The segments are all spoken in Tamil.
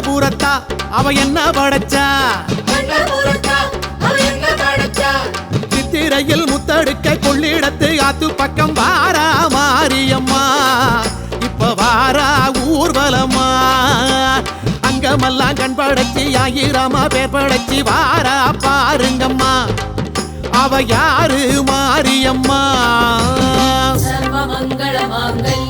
கண்ணபுரத்தா அவ என்ன படைச்சா? சித்திரையில் முத்தடுக்க கொள்ளிடத்து ஆத்து பக்கம் வாரா மாரியம்மா. இப்ப வாரா ஊர்வலம்மா. அங்கமெல்லாம் கண் படைச்சி ஆயிரமா பேர் படைச்சி வாரா பாருங்கம்மா. அவ யாரு மாரியம்மா? சர்வமங்கள மாங்கல்ய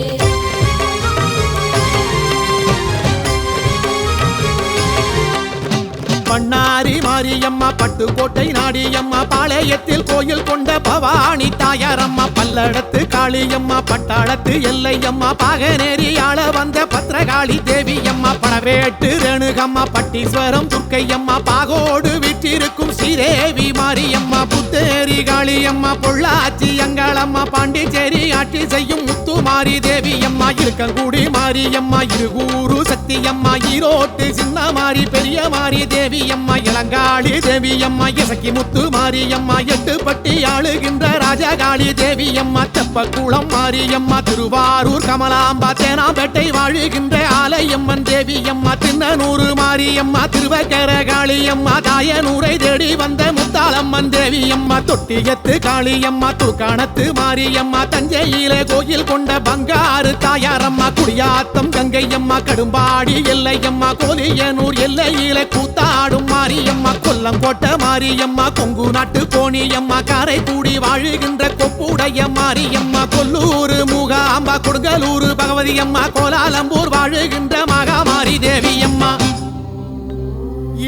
பண்ணாரி மாரியம்மா பட்டுக்கோட்டை நாடியம்மா பாளையத்தில் கோயில் கொண்ட பவானி தாயாரம்மா பல்லடத்து காளியம்மா பட்டாளத்து எல்லையம்மா பாகநேரியால வந்த பத்திரகாளி தேவியம்மா பணவேட்டு ரேணுகம்மா பட்டீஸ்வரம் துர்க்கையம்மா பாகோடு விற்றிருக்கும் ஸ்ரீதேவி மாரியம்மா புத்தேரி காளியம்மா பொள்ளாச்சி அங்காளம்மா பாண்டிச்சேரி ஆட்சி செய்யும் முத்துமாரி தேவியம்மா இருக்கங்குடி மாரியம்மா இருகூரு சக்தியம்மா ஈரோட்டு சின்ன மாறி பெரிய மாறி தேவி தேவியம்மா இளங்காளி தேவியம்மா இசக்கி முத்து மாரியம்மா எட்டு பட்டி ஆளுகின்ற ராஜகாளி தேவியம்மா தெப்பக்குளம் மாரியம்மா திருவாரூர் கமலாம்பா தேனாம்பேட்டை வாழுகின்ற ஆலயம்மன் தேவியம்மா தின்னனூறு மாரியம்மா திருவக்கர காளியம்மா தாயனூரை தேடி வந்த முத்தாளம்மன் தேவியம்மா தொட்டியத்து காளியம்மா துர்காணத்து மாரியம்மா தஞ்சையிலே கோயில் கொண்ட பங்காறு தாயாரம்மா குடியாத்தம் கங்கையம்மா கடும்பாடி எல்லையம்மா கோலியனூர் எல்லையிலே கூத்தாடு கூத்தாடும் மாரியம்மா கொல்லங்கோட்ட மாரியம்மா கொங்கு நாட்டு கோணியம்மா காரைக்குடி வாழுகின்ற கொப்புடைய மாரியம்மா கொல்லூர் மூகாம்பா கொடுங்கலூர் பகவதியம்மா கோலாலம்பூர் வாழுகின்ற மகாமாரி தேவியம்மா.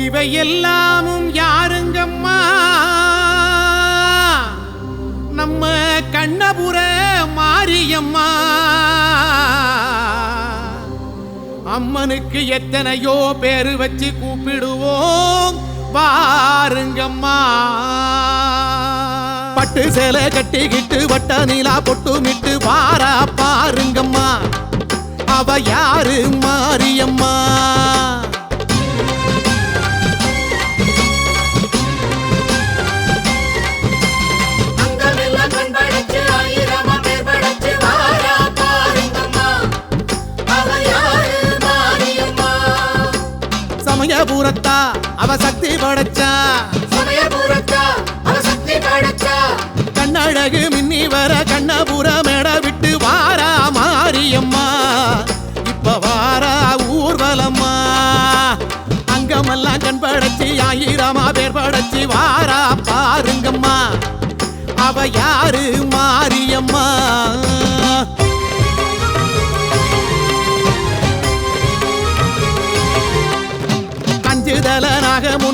இவை எல்லாமும் யாருங்கம்மா? நம்ம கண்ணபுர மாரியம்மா. அம்மனுக்கு எத்தனையோ பேரு வச்சு கூப்பிடுவோம். பாருங்கம்மா பட்டு சேலை கட்டிக்கிட்டு வட்ட நிலா பொட்டுமிட்டு பாரா பாருங்கம்மா. அவ யாரு மாரியம்மா? அவ சக்தி படைச்சா. கண்ணழகு மின்னி வர கண்ணபுர மேட விட்டு வாரா மாரியம்மா. இப்ப வாரா ஊர்வலம்மா. அங்கமெல்லாம் கண் படைச்சி ஆயிரமா பேர் படைச்சி வாரா பாருங்கம்மா. அவ யாரு மாரியம்மா?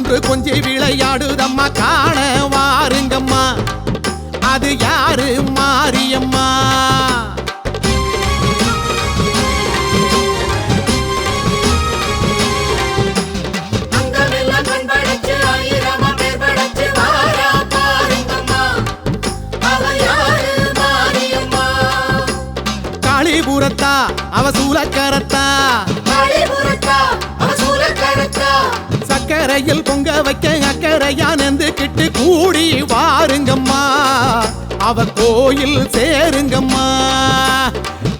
ஒன்று கொஞ்சி விளையாடுதம்மா. காண வாருங்கம்மா அது யாரு? மாரியம்மா. கரையில் பொங்க வைக்க அக்கறையா கிட்டு கூடி வாருங்கம்மா. அவ கோயில் சேருங்கம்மா.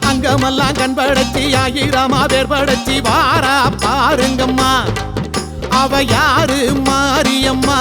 அங்கமெல்லாம் கண் படைச்சி ஆயிரமா வாரா பாருங்கம்மா. அவ யாரு மாரியம்மா?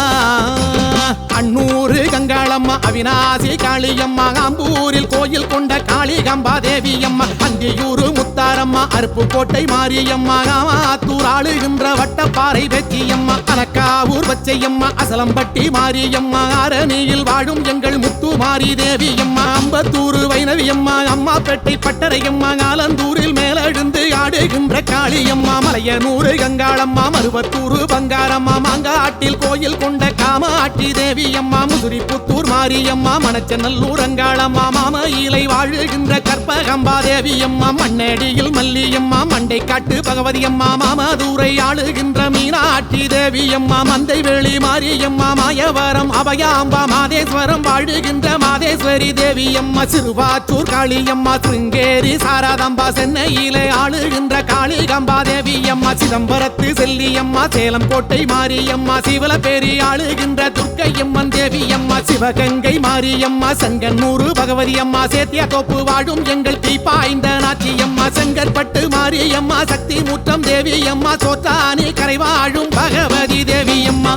அன்னூரு கங்காளம்மா அவினாசி காளியம்மா ஆம்பூரில் கோயில் கொண்ட காளிகம்பா தேவியம்மா அந்தியூரு முத்தாரம்மா அருப்பு கோட்டை மாரியம்மா காமாத்தூர் வாழுகின்ற வட்டப்பாறை வெற்றியம்மா அலக்காவூர் பச்சையம்மா அசலம்பட்டி மாரியம்மா அரணியில் வாழும் எங்கள் முத்து மாரி தேவியம்மா அம்பத்தூர் வைணவியம்மா அம்மாப்பேட்டை பட்டறையம்மா ஆலந்தூரில் மேலெழுந்து ஆடுகின்ற காளியம்மா மலையனூறு கங்காளம்மா மருவத்தூர் பங்காரம்மா மாங்காட்டில் கோயில் கொண்ட காமாட்டி தேவி மாரியம்மா முதுரி புத்தூர் மாரியம்மா மணச்சநல்லூர் அங்காளம்மா மாமயிலை வாழுகின்ற கற்பகம்பா தேவியம்மா மண்ணேடியில் மல்லியம்மா மண்டை காட்டு பகவதியம்மா மாமதூரை ஆளுகின்ற மீனாட்சி தேவியம்மா மந்தை வெளி மாரியம்மா மாயவரம் அபயாம்பா மாதேஸ்வரம் வாழுகின்ற மாதேஸ்வரி தேவியம்மா சிறுவாச்சூர் காளியம்மா சிருங்கேரி சாராதம்பா சென்னையிலே ஆளுகின்ற காளிகம்பா தேவியம்மா சிதம்பரத்து செல்லியம்மா சேலம் கோட்டை மாரியம்மா சிவலப்பேரி ஆளுகின்ற துர்க்கையம்மா அம்மன் தேவி அம்மா சிவகங்கை மாரியம்மா சங்கன்மூறு பகவதி அம்மா சேத்தியா தோப்பு வாழும் எங்கள் தீப்பாய்ந்த நாச்சியம்மா செங்கற்பட்டு மாரியம்மா சக்தி மூற்றம் தேவி அம்மா சோற்றானி கரை வாழும் பகவதி தேவி அம்மா.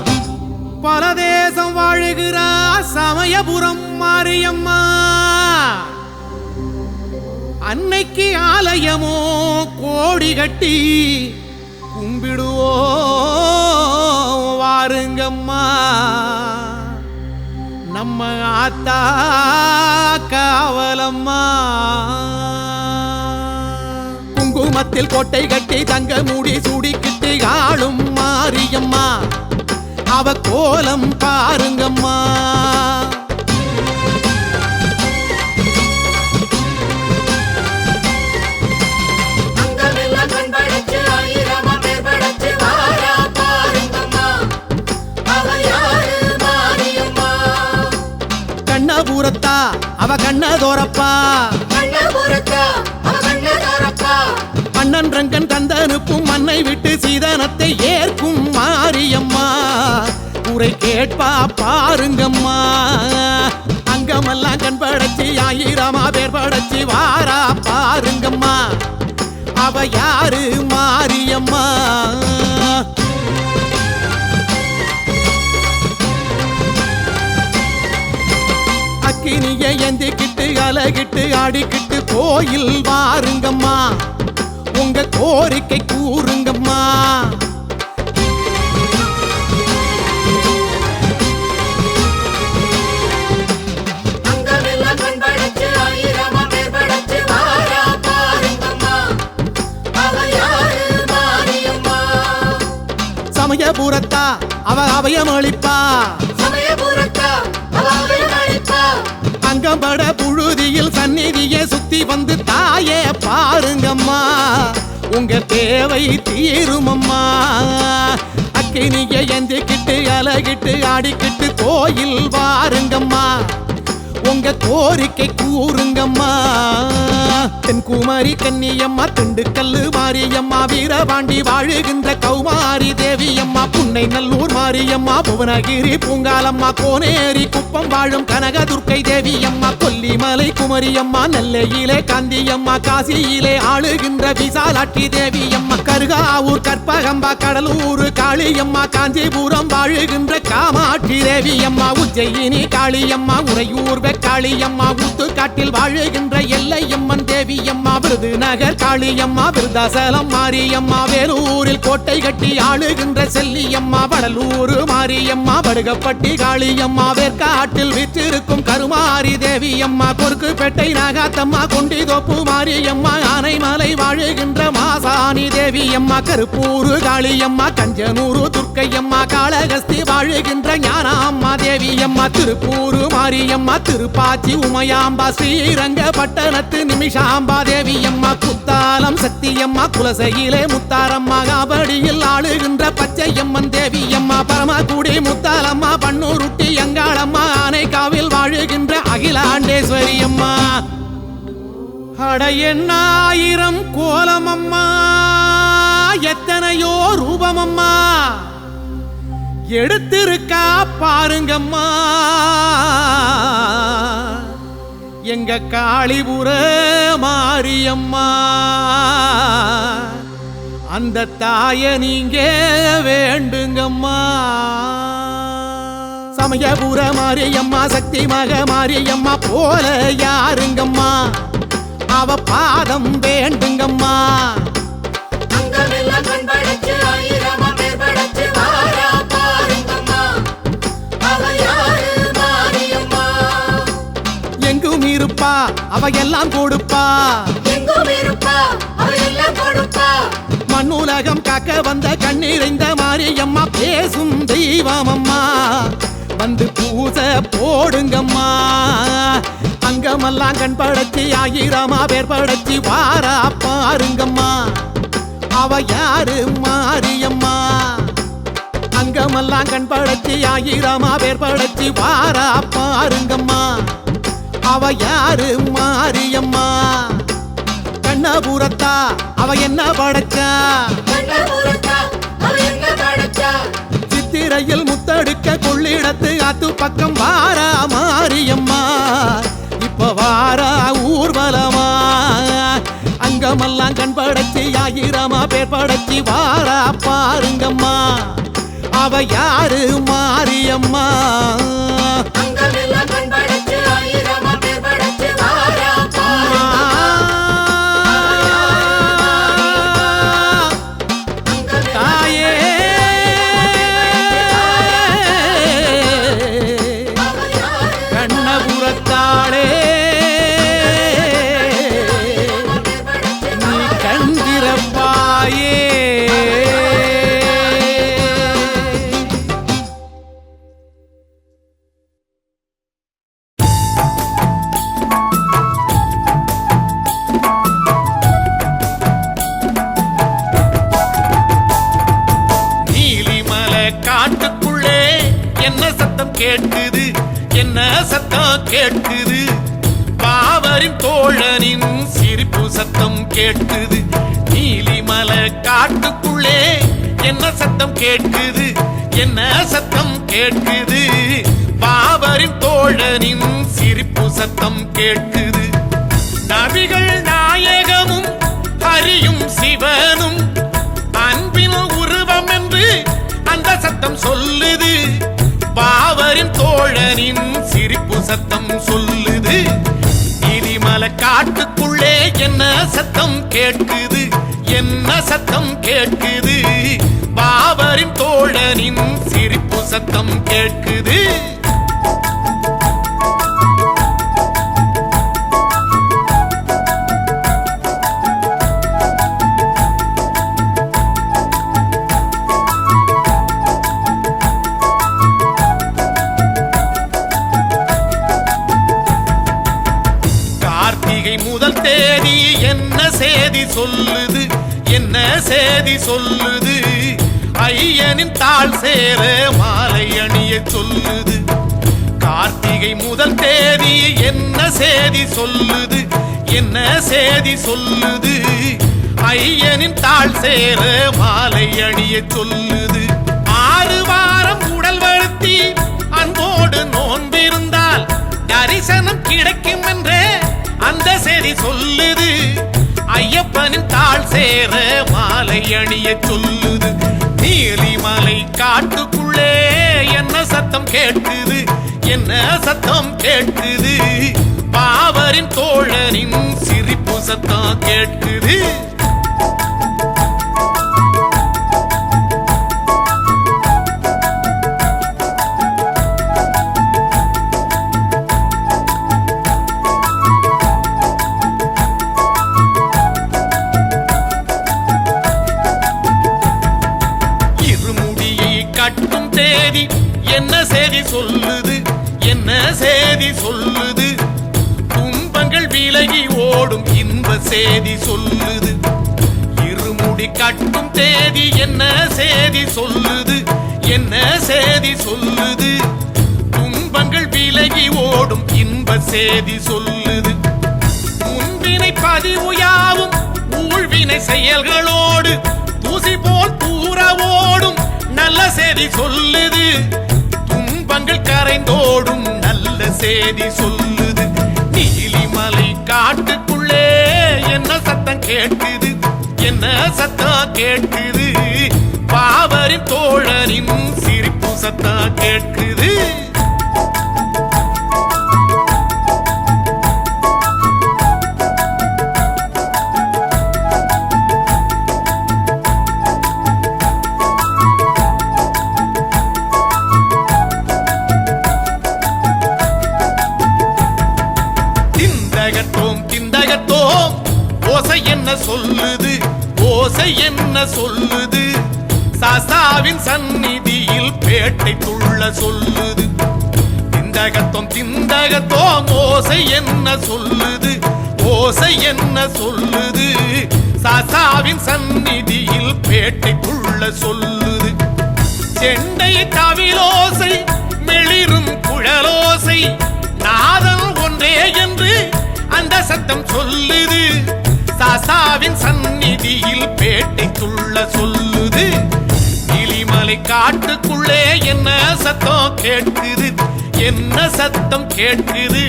பரதேசம் வாழுகிறா சமயபுரம் மாரியம்மா. அன்னைக்கு ஆலயமோ கோடி கட்டி கும்பிடுவோ வாருங்கம்மா. நம்ம ஆத்தா காவலம்மா. குங்குமத்தில் கோட்டை கட்டி தங்க மூடி சூடிக்கிட்டு ஆளும் மாரியம்மா. அவ கோலம் பாருங்கம்மா. அவ கண்ணதோரப்பா கண்ணபுரத்தா அண்ணன் ரங்கன் தந்தனுப்பும் மண்ணை விட்டு சீதனத்தை ஏற்கும் மாரியம்மா. உரை கேட்பா பாருங்கம்மா. அங்கமெல்லாம் கண் படைச்சு ஆயிரமா பேர் படைச்சு வாரா பாருங்கம்மா. அவ யாரு மாரியம்மா? அக்கினிய எந்திக்கிட்டு அலகிட்டு ஆடிக்கிட்டு கோயில் வாருங்கம்மா. உங்க கோரிக்கை கூறுங்கம்மா. அங்கமெல்லாம் கண்படைச்சு ஆயிரமா பேர் அங்கம்பட புழுதியில் சந்நிதியை சுத்தி வந்து தாயே பாருங்கம்மா. உங்க தேவை தீருமம்மா. அக்கினிய எந்திக்கிட்டு அலகிட்டு ஆடிக்கிட்டு கோயில் வாருங்கம்மா. உங்க கோரிக்கை கூறுங்கம்மா. தென்குமாரி கன்னியம்மா திண்டுக்கல்லு மாரியம்மா வீரபாண்டி வாழுகின்ற கௌமாரி தேவியம்மா புன்னை நல்லூர் மாரியம்மா புவனகிரி பூங்காலம்மா கோனேரி குப்பம் வாழும் கனகதுர்க்கை தேவியம்மா கொல்லிமலை குமரியம்மா நெல்லையிலே காந்தியம்மா காசியிலே ஆளுகின்ற விசாலாட்சி தேவியம்மா கருகாவூர் கற்பகம்பா கடலூர் காளியம்மா காஞ்சிபுரம் வாழுகின்ற காமாட்சி தேவியம்மா உஜ்ஜயினி காளியம்மா உறையூர் வெக்க காளியம்மா ஊத்துக்காட்டில் வாழுகின்ற எல்லையம்மன் தேவியம்மா விருதுநகர் காளியம்மா விருதாசலம் மாரியம்மா வேலூரில் கோட்டை கட்டி ஆளுகின்ற செல்லியம்மா வடலூர் மாரியம்மா படுகப்பட்டி காளியம்மா வேர்க்காட்டில் விற்றிருக்கும் கருமாரி தேவியம்மா பொறுக்குப்பேட்டை நாகாத்தம்மா கொண்டிதோப்பு மாரியம்மா ஆனைமலை வாழுகின்ற மாசாணி தேவியம்மா கருப்பூர் காளியம்மா கஞ்சனூர் துர்க்கையம்மா காளகஸ்தி வாழுகின்ற ஞானாம்மா தேவியம்மா திருப்பூர் மாரியம்மா பாச்சி உமையாம்பா ஸ்ரீரங்க பட்டணத்து நிமிஷாம்பா தேவியம்மா குத்தாலம் சத்தியம்மா குலசையிலே முத்தாரம்மா காபடியில் ஆளுகின்ற பச்சையம்மன் தேவியம்மா பரமக்குடி முத்தாலம்மா பன்னூருட்டி அங்காளம்மா ஆனைக்காவில் வாழுகின்ற அகிலாண்டேஸ்வரி அம்மா அட எண்ணாயிரம் கோலமம்மா எத்தனையோ ரூபமம்மா. எடுத்திருக்கா பாருங்கம்மா. எங்க காளிபுர மாரியம்மா. அந்த தாய நீங்க வேண்டுங்கம்மா. சமயபுர மாரியம்மா சக்தி மக மாரியம்மா போல யாருங்கம்மா. அவ பாதம் வேண்டுங்கம்மா. அவ எல்லாம் கொடுப்பா. மண்ணுலகம் காக்க வந்த கண்ணீரைந்த மாரியம்மா பேசும் தெய்வமம்மா. வந்து பூச போடுங்கம்மா. அங்கமெல்லாம் கண் படைச்சி ஆயிரமா பேர் படைச்சி வாரா பாருங்கம்மா. அவ யாரு மாரியம்மா? அங்கமெல்லாம் கண் படைச்சி ஆயிரமா பேர் படைச்சி வாரா பாருங்கம்மா. அவ யாரு மாரியம்மா? கண்ணபுரத்தா அவ என்ன படைச்சா? சித்திரையில் முத்தடுக்க கொள்ளிடத்து அத்து பக்கம் வாரா மாரியம்மா. இப்ப வாரா ஊர்வலமா? அங்கமெல்லாம் கண் படைச்சி ஆயிரமா பேர் படைச்சி வாரா பாருங்கம்மா. அவ யாரு மாரியம்மா? கேட்குது. என்ன சத்தம் கேட்குது? பாவரின் தோழனின் சிரிப்பு சத்தம் கேட்குது. நீலிமலை காட்டுக்குள்ளே என்ன சத்தம் கேட்குது? என்ன சத்தம் கேட்குது? பாவரின் தோழனின் சிரிப்பு சத்தம் கேட்குது. நபிகள் நாயகமும் ஹரியும் சிவனும் அன்பின் உருவம் என்று அந்த சத்தம் சொல்லுது. பாவரின் தோழனின் சிரிப்பு சத்தம் சொல்லுது. இடிமல காட்டுக்குள்ளே என்ன சத்தம் கேட்குது? என்ன சத்தம் கேட்குது? பாவரின் தோழனின் சிரிப்பு சத்தம் கேட்குது. ஐயனின் தாள் சேர மாலை அணிய சொல்லுது. கார்த்திகை முதல் தேதி என்ன செய்தி சொல்லுது? என்ன செய்தி சொல்லுது? ஐயனின் தாள் சேர மாலை அணிய சொல்லுது. ஆறு வாரம் உடல் வருத்தி அன்போடு நோன்பிருந்தால் தரிசனம் கிடைக்கும் என்றே அந்த செய்தி சொல்லுது. ஐயப்பனின் தாள் சேர மாலை அணிய சொல்லுது. நீலிமலை காட்டுக்குள்ளே என்ன சத்தம் கேட்குது என்ன சத்தம் கேட்குது பாவரின் தோழனின் சிரிப்பு சத்தம் கேட்குது சொல்லுது. இருமுடி கட்டும் தேதி என்ன சேதி சொல்லுது. என்ன சேதி சொல்லுது. துன்பங்கள் விலகி ஓடும் இன்ப சேதி சொல்லுது. முன்வினை பதிவு யாவும் ஊழ்வினை செயல்களோடு. தூசி போல் தூர ஓடும் நல்ல சேதி சொல்லுது. துன்பங்கள் கரைந்தோடும் நல்ல சேதி சொல்லுது. நீலிமலை காட்டு கேட்குது. என்ன சத்தா கேட்குது? பாவரின் தோழரின் சிரிப்பு சத்தா கேட்குது. என்ன சொல்லுது? ஓசை என்ன சொல்லுது? சாசாவின் சந்நிதியில் பேட்டை துள்ள சொல்லுது. திந்தகத்தோம் திந்தகத்தோம் ஓசை என்ன சொல்லுது? ஓசை என்ன சொல்லுது? சாசாவின் சந்நிதியில் பேட்டைக்குள்ள சொல்லுது. செண்டை தவிலோசை மெளிரும் குழலோசை நாதம் ஒன்றே என்று அந்த சத்தம் சொல்லுது. தாசாவின் சந்நிதியில் பேட்டைக்குள்ள சொல்லுது. இலிமலை காட்டுக்குள்ளே என்ன சத்தம் கேட்குது? என்ன சத்தம் கேட்குது?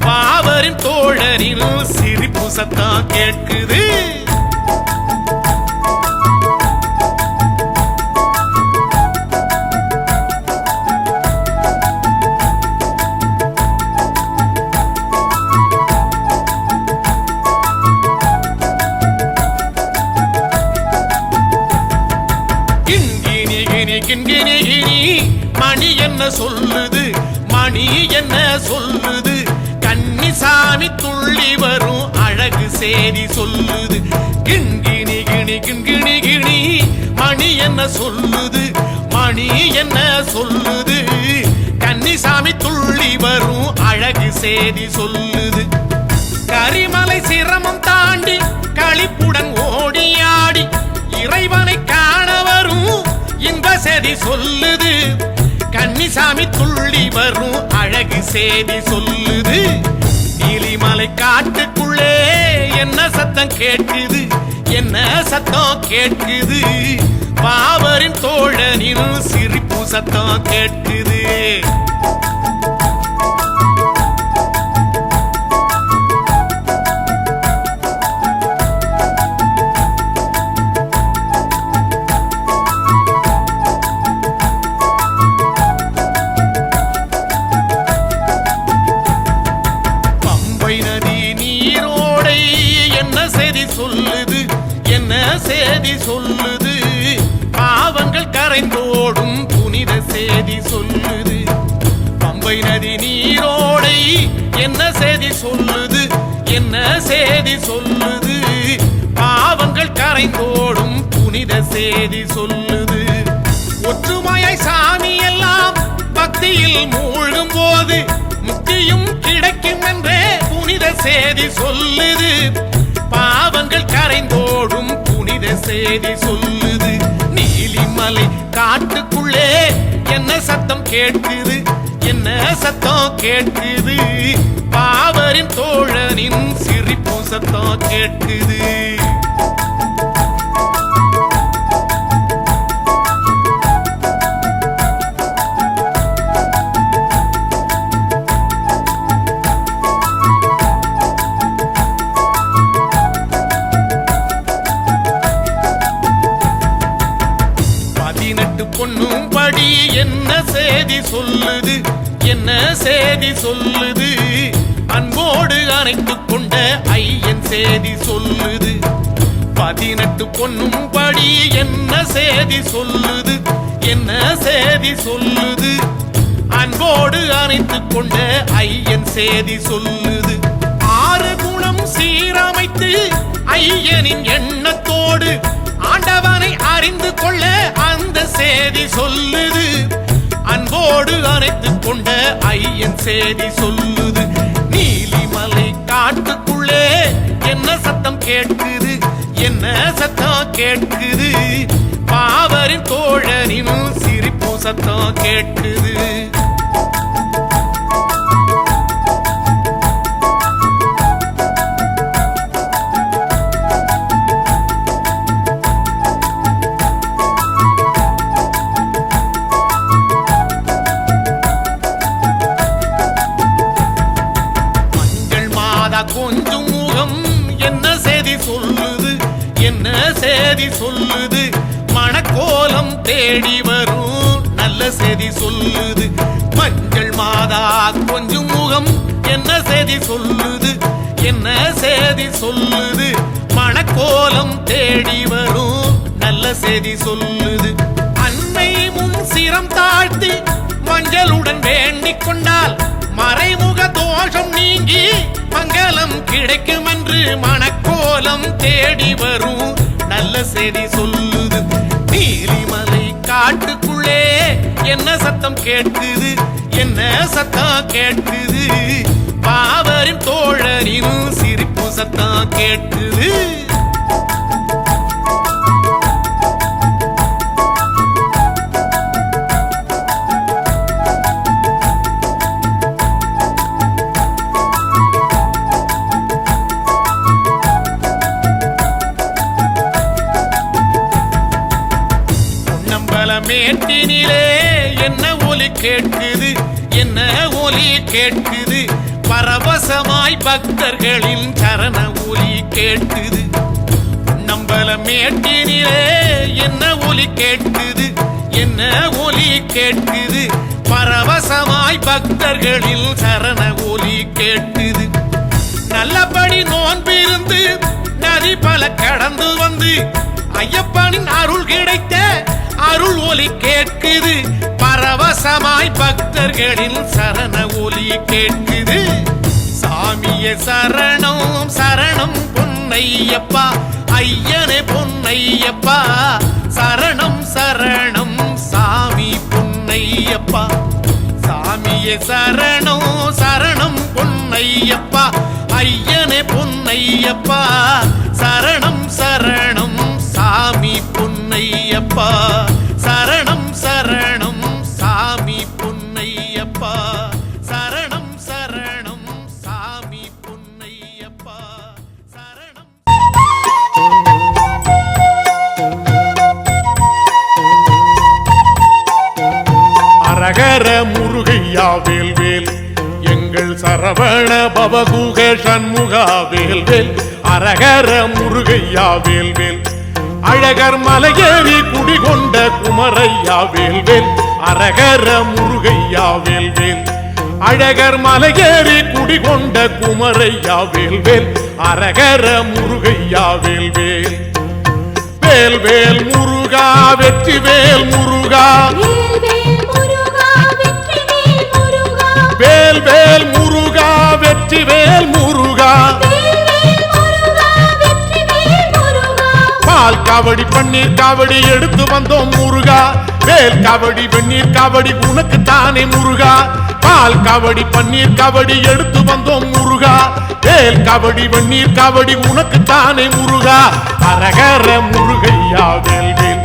பாவரின் தோழரின் சிரிப்பு சத்தம் கேட்குது. செய்தி சேதி சொல்லுது. கரிமலை சிரமம் தாண்டி களிப்புடன் ஓடியாடி இறைவனை காண வரும் இன்ப செய்தி சொல்லுது. கன்னிசாமி துள்ளி வரும் அழகு செய்தி சொல்லுது. நீலிமலை காட்டுக்குள்ளே என்ன சத்தம் கேட்குது? என்ன சத்தம் கேட்குது? பாவரின் தோழனின் சிரிப்பு சத்தம் கேட்குது. கோவை நதி நீரோடை என்ன செய்தி சொல்லுது? என்ன செய்தி சொல்லுது? பாவங்கள் கரைந்தோடும் புனித செய்தி சொல்லுது. ஒற்றுமையாய் சாமி எல்லாம் பக்தியில் மூழ்கும் போது முக்தியும் கிடைக்கும் என்றே புனித செய்தி சொல்லுது. பாவங்கள் கரைந்தோடும் புனித செய்தி சொல்லுது. நீலிமலை காட்டுக்குள்ளே என்ன சத்தம் கேட்குது? என்ன சத்தம் கேட்குது? பாவரின் தோழனின் சிரிப்பு சத்தம் கேட்குது. பதினெட்டு பொண்ணும் படி என்ன செய்தி சொல்லுது? சேதி செய்தி சொல்லுது. அன்போடு அணைத்து கொண்ட ஐயன் செய்தி சொல்லுது. பதினெட்டு பொண்ணும் படி என்ன செய்தி சொல்லுது? என்ன செய்தி சொல்லுது? அன்போடு அணைத்து கொண்ட ஐயன் செய்தி சொல்லுது. ஆறு குணம் சீரமைத்து ஐயனின் எண்ணத்தோடு ஆண்டவனை அறிந்து கொள்ள அந்த செய்தி சொல்லுது. அன்போடு அணைத்துக் கொண்ட ஐயன் சேதி சொல்லுது நீலிமலை காட்டுக்குள்ளே என்ன சத்தம் கேட்குது? என்ன சத்தம் கேட்குது? பாவரின் தோழனின் சிரிப்பு சத்தம் கேட்குது. கொண்டால் மறைமுக தோஷம் நீங்கி மங்களம் கிடைக்கும் என்று மணக்கோலம் தேடி வரும். நல்ல செடி சொல்லுது. நீலிமலை காட்டுக்குள்ளே என்ன சத்தம் கேட்குது? என்ன சத்தம் கேட்குது? பாவரின் தோழரின் சிரிப்பு சத்தம் கேட்குது. கேட்குது. பரவசமாய் பக்தர்களின் சரண ஒலி கேட்குது. நம்பல மேட்டினிலே என்ன ஒலி கேட்குது? என்ன ஒலி கேட்குது? பரவசமாய் பக்தர்களின் சரண ஒலி கேட்குது. நல்லபடி நோன்பிருந்து நதி பல கடந்து வந்து ஐயப்பனின் அருள் கிடைத்த அருள் ஒலி கேட்குது. பரவசமாய் பக்தர்களின் சரண ஒலி கேட்குது. சாமிய சரணம் சரணம் பொன்னையப்பா ஐயனே பொன்னையப்பா. சரணம் சரணம் சாமி பொன்னையப்பா. சாமியே சரணம் சரணம் பொன்னையப்பா ஐயனே பொன்னையப்பா. சரணம் சரணம் சாமி பொன்னையப்பா. சரணம் சரணம் சாமி பொன்னையப்பா. சரணம் சரணம் சாமி பொன்னையப்பா. சரணம் அரகர முருகையா வேல்வேல் எங்கள் சரவண பவகுக சண்முகா வேல்வேல் அரகர முருகையா வேல்வேல் அழகர் மலையேறி குடிகொண்ட குமரையா வேல்வேல் அரகர முருகையா வேல்வேல். அழகர் மலையேறி குடிகொண்ட குமரையா வேல்வேல் அரகர முருகையா வேல்வேல். வேல் வேல் முருகா. வெற்றி வேல் முருகா. வேல் வேல் முருகா. காவடி பன்னீர் காவடி எடுத்து வந்தோம் முருகா. வேல் காவடி வெந்நீர் காவடி உனக்கு தானே முருகா. பால் காவடி பன்னீர் காவடி எடுத்து வந்தோம் முருகா. வேல் காவடி வெந்நீர் காவடி உனக்கு தானே முருகா. அரகர முருகையா வேல் வேல்.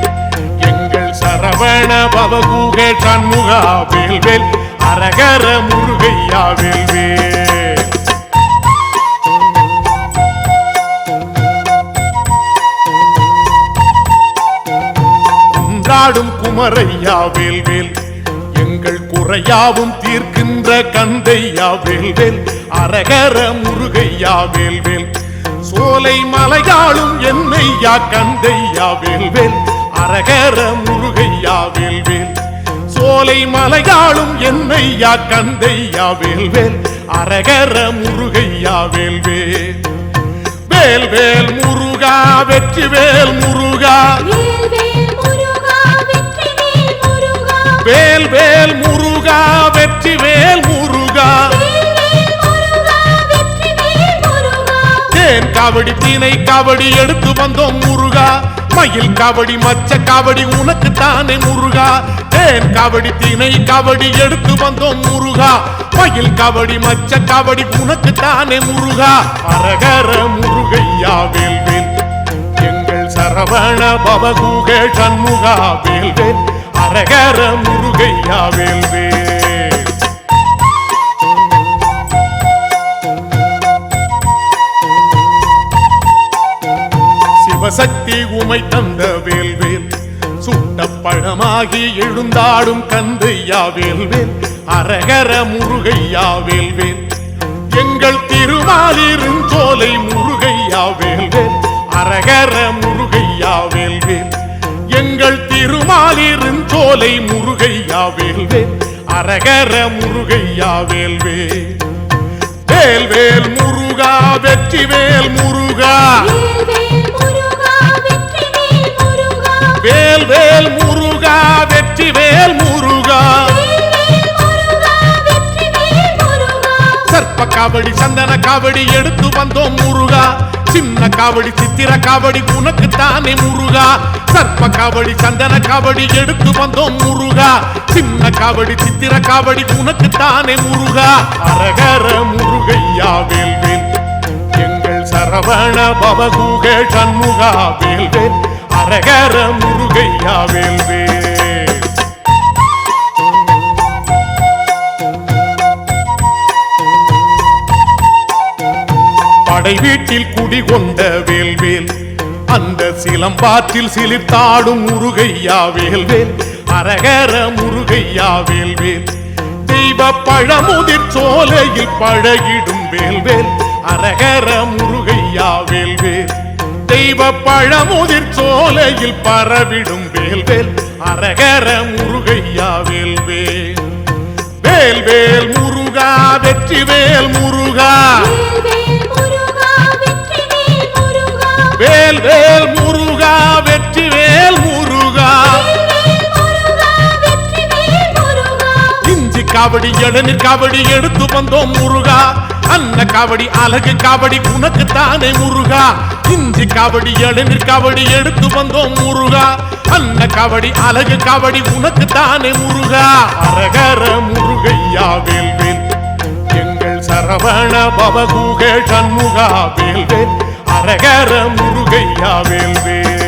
எங்கள் சரவண பவகூக சண்முகா வேல் வேல். அரகர முருகையா வேல் வேல். கொண்டாடும் குமரையா வேல்வேல் எங்கள் குறையாவும் தீர்க்கின்ற கந்தையா வேல்வேல் அரகர முருகையா வேல்வேல் சோலை மலையாளும் என்னையா கந்தையா வேல்வேல் அரகர முருகையா வேல்வேல் சோலை மலையாளும் என்னையா கந்தையா வேல்வேல் அரகர முருகையா வேல்வேல் வேல்வேல் முருகா வெற்றி வேல் முருகா. வேல் வேல் முருகா வெற்றி வேல் முருகா. தேன் காவடி தீனை காவடி எடுத்து வந்தோம் முருகா. மயில் காவடி மச்ச காவடி உனக்கு தானே முருகா. தேன் காவடி தீனை காவடி எடுத்து வந்தோம் முருகா. மயில் காவடி மச்ச காவடி உனக்கு தானே முருகா. அரகர முருகையா வேல் வேல். எங்கள் சரவண பவகுக சண்முகா வேல் வேல். அரகர முருகையா வேல் சிவசக்தி உமை தந்த வேல்வேல் சுட்ட பழமாகி எழுந்தாடும் கந்தையா வேல்வேல் அரகர முருகையா வேல்வேல் எங்கள் திருமாலிரும் திருமாலிருஞ்சோலை முருகையா வேல்வேல் அரகர முருகையா வேல்வேல் எங்கள் திருமாலிருஞ்சோலை முருகையா வேல்வே அரகர முருகையா வேல்வேல் முருகா வெற்றி வேல் முருகா. வேல்வேல் முருகா வெற்றி முருகா வெற்றி வேல் முருகா. காவடி சந்தன காவடி எடுத்து வந்தோம் முருகா. சின்ன காவடி சித்திர காவடி உனக்கு தானே முருகா. சர்ப்ப காவடி சந்தன காவடி எடுத்து வந்தோம் முருகா. சின்ன காவடி சித்திர காவடி உனக்கு தானே முருகா. அரகர முருகையா வேல்வேல் எங்கள் சரவண பவகுக சண்முகா வேல்வேல் அரகர முருகையா வேல்வேல் படை வீட்டில் குடிகொண்ட வேல்வேல். அந்த சிலம்பாற்றில் சிலிர்த்தாடும் முருகையா வேல்வேல். அரகர முருகையா வேல்வேல். தெய்வ பழமுதிர் சோலையில் பழகிடும் வேல்வேல். அரகர முருகையா வேல்வேல். தெய்வ பழமுதிர் சோலையில் பரவிடும் வேல்வேல். அரகர முருகையா வேல்வேல். வேல்வேல் முருகா வெற்றி வேல் முருகா வேல் வேல் முருகா வெற்றி வேல் முருகா. இஞ்சி காவடி எழுநீர் காவடி எடுத்து வந்தோம் முருகா. அன்ன காவடி அழகு காவடி உனக்கு தானே முருகா. இஞ்சி காவடி எழுநீர் காவடி எடுத்து வந்தோம் முருகா. அன்ன காவடி அழகு காவடி உனக்கு தானே முருகா. அரகர முருகையா வேல் வேல். எங்கள் சரவண பவகுகள் சண்முகா வேல். வேல் முருகையா வேல்வே.